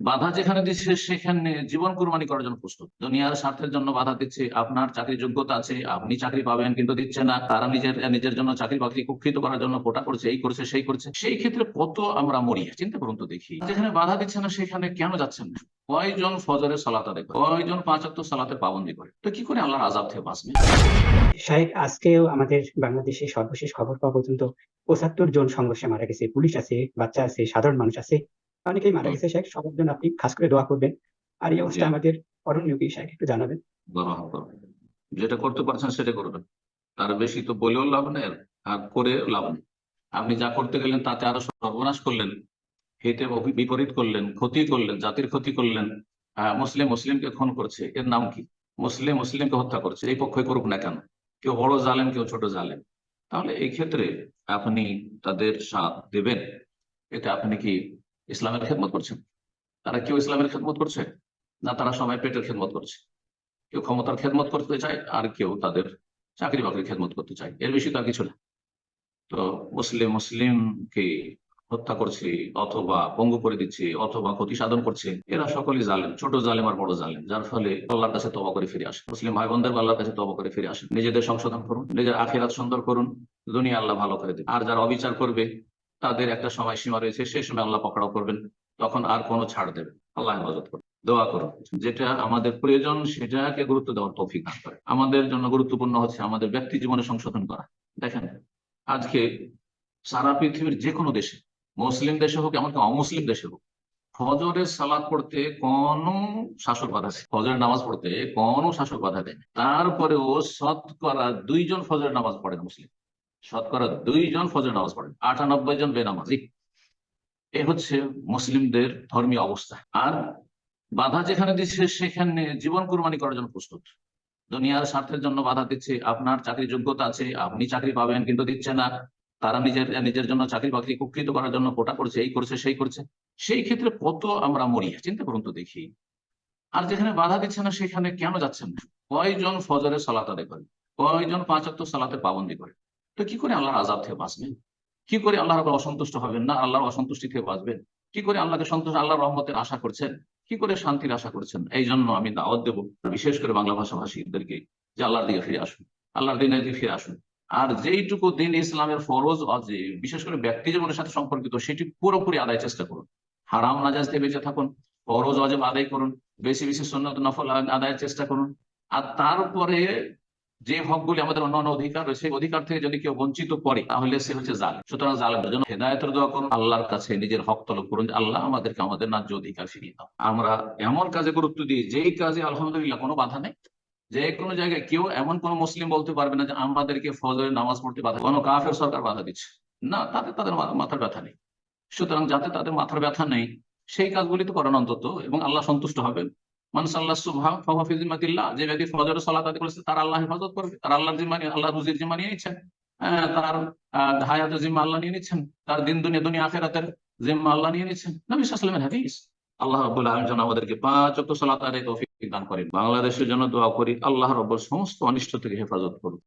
বাধা যেখানে দিচ্ছে, সেখানে জীবন কুরবানি করার জন্য প্রস্তুত। দুনিয়ার স্বার্থের জন্য বাধা দিচ্ছে, আপনার চাকরি যোগ্যতা আছে, আপনি চাকরি পাবেন কিন্তু দিচ্ছে না, তারা নিজের নিজের জন্য চাকরি বাকরি কুক্ষিত করার জন্য কোটা করছে, এই করছে, সেই করছে, সেই ক্ষেত্রে কত আমরা মরি চিন্তা করুন তো দেখি। যেখানে বাধা দিচ্ছে না, সেখানে কেন যাচ্ছেন না? কয়জন ফজরের সালাত আদায় করে? কয়জন পাঁচাত্তর সালাতে পাবন্দি করে? তো কি করে আল্লাহর আজাব থেকে বাঁচবে? শাহেদ আজকেও আমাদের বাংলাদেশে সর্বশেষ খবর পাওয়া পর্যন্ত পঁচাত্তর জন সংঘর্ষে মারা গেছে। পুলিশ আছে, বাচ্চা আছে, সাধারণ মানুষ আছে অনেকেই মারা গেছে শাহেদ সবার জন্য আপনি খাস করে দোয়া করবেন। আর এই অবস্থা আমাদের করণীয় কি শাহেদ একটু জানাবেন। যেটা করতে পারছেন সেটা করবেন। তার বেশি তো বলেও লাভ নেই আর করে লাভ নেই। আপনি যা করতে গেলেন তাতে আরও সর্বনাশ করলেন হিতে অভি- বিপরীত করলেন ক্ষতি করলেন জাতির ক্ষতি করলেন। মুসলিম মুসলিমকে খুন করছে। এর নাম কি? মুসলিম মুসলিমকে হত্যা করছে। এই পক্ষে করুক না কেন? কেউ বড় জালেন কেউ ছোট জালেন তাহলে এই ক্ষেত্রে আপনি তাদের সাথ দেবেন। এটা আপনি কি ইসলামের খেদমত করছেন তারা কেউ ইসলামের খেদমত করছে? না, তারা সবাই পেটের খেদমত করছে। কেউ ক্ষমতার খেদমত করতে চায়, আর কেউ তাদের চাকরি বাকরির খেদমত করতে চায়। এর বেশি তো আর কিছু না। তো মুসলিম মুসলিমকে হত্যা করছে, অথবা পঙ্গু করে দিচ্ছে, অথবা ক্ষতি সাধন করছে, এরা সকলেই জালেম, ছোট জালেম আর বড় জালেম, যার ফলে আল্লাহর কাছে তবা করে ফিরে আসে। মুসলিম ভাই বোনদের আল্লাহর কাছে তবা করে ফিরে আসে। নিজেদের সংশোধন করুন, নিজের আখেরাত সুন্দর করুন, দুনিয়া আল্লাহ ভালো করে দেবে। আর যারা অবিচার করবে তাদের একটা সময় সীমা রয়েছে, সেই সময় আল্লাহ পকড়াও করবেন, তখন আর কোনো ছাড় দেবে আল্লাহ হেফাজত করবে দোয়া করো যেটা আমাদের প্রয়োজন, সেটাকে গুরুত্ব দেওয়ার তৌফিক দান করে। আমাদের জন্য গুরুত্বপূর্ণ হচ্ছে আমাদের ব্যক্তি জীবনে সংশোধন করা। দেখেন, আজকে সারা পৃথিবীর যে কোনো দেশে, মুসলিম দেশে হোক, এমনকি অমুসলিম দেশে হোক ফজরের সালাদ পড়তে কোনো শাসক বাধা দেয় ফজরের নামাজ পড়তে কোনো শাসক বাধা দেয় না। তারপরেও শতকরা দুইজন ফজরের নামাজ পড়ে মুসলিম। শতকরা দুইজন ফজরের নামাজ পড়েন, আটানব্বই জন বেনামাজি। এ হচ্ছে মুসলিমদের ধর্মীয় অবস্থা। আর বাধা যেখানে দিচ্ছে, সেখানে জীবন কুরবানি করার জন্য প্রস্তুত। দুনিয়ার স্বার্থের জন্য বাধা দিচ্ছে, আপনার চাকরি যোগ্যতা আছে, আপনি চাকরি পাবেন কিন্তু দিচ্ছে না। তারা নিজের নিজের জন্য চাকরি বাকরি কুকৃত করার জন্য কোটা করছে, এই করছে, সেই করছে। সেই ক্ষেত্রে কত আমরা মরি চিন্তা করুন তো দেখি। আর যেখানে বাধা দিচ্ছে না, সেখানে কেন যাচ্ছেন না? কয়জন ফজরে সালাত আদায় করে কয়জন পাঁচাত্তর সালাতের পাবন্দি করে তো কি করে আল্লাহর আজাব থেকে বাঁচবেন? কি করে আল্লাহর অসন্তুষ্ট হবেন না? আল্লাহর অসন্তুষ্টি থেকে বাঁচবেন। কি করে আল্লাহকে সন্তোষ আল্লাহর রহমতের আশা করছেন? কি করে শান্তির আশা করছেন? এই জন্য আমি দাওয়াত দেবো বিশেষ করে বাংলা ভাষাভাষীদেরকে যে আল্লাহর দিকে ফিরে আসুন, আল্লাহর দিনের দিকে ফিরে আসুন। আর যেইটুকু দিন ইসলামের ফরজ বিশেষ করে ব্যক্তি জীবনের সাথে সম্পর্কিত, সেটি পুরোপুরি আদায় চেষ্টা করুন। হারাম নাজাজ থেকে বেঁচে থাকুন, ফরজ, অজেব আদায় করুন, বেশি বেশি সন্ন্যত নফল আদায়ের চেষ্টা করুন। আর তারপরে যে হকগুলি আমাদের অন্যান্য অধিকার রয়েছে, সেই অধিকার থেকে যদি কেউ বঞ্চিত করে, তাহলে সে হচ্ছে জালেম। সুতরাং জালেমের জন্য হেদায়তের দোয়া করুন, আল্লাহর কাছে নিজের হক তলব করুন আল্লাহ আমাদেরকে আমাদের ন্যায্য অধিকার ফিরিয়ে দাও। আমরা এমন কাজে গুরুত্ব দিই, যেই কাজে আলহামদুলিল্লাহ কোনো বাধা নেই। যে কোনো জায়গায় কেউ এমন কোন মুসলিম বলতে পারবে না যে আমাদেরকে ফজরের নামাজ পড়তে বাধা, কোনো কাফের সরকার বাধা দিচ্ছে। না তাদের তাদের মাথার ব্যথা নেই। সুতরাং যাতে তাদের মাথার ব্যথা নেই, সেই কাজগুলি তো করেন অন্তত এবং আল্লাহ সন্তুষ্ট হবেন। যে ব্যক্তি সলাত করেছে তার আল্লাহ হেফাজত করবে। তার আল্লাহ জিম্মা আল্লাহ রুজির জিম্মা নিয়ে নিচ্ছেন। হ্যাঁ, তার আহ, জিম্মা আল্লাহ নিয়ে নিচ্ছেন। তার দিন দুনিয়া দুনিয়া আখেরাতের জিম্মা আল্লাহ নিয়ে নিচ্ছেন। নবী সাল্লামের হাদিস। আল্লাহ রব্বুল আলম যেন আমাদেরকে পাঁচ ওয়াক্ত সালাত আদায় তৌফিক দান করেন বাংলাদেশের জন্য দোয়া করি আল্লাহ রব্বুল সমস্ত অনিষ্ট থেকে হেফাজত করুন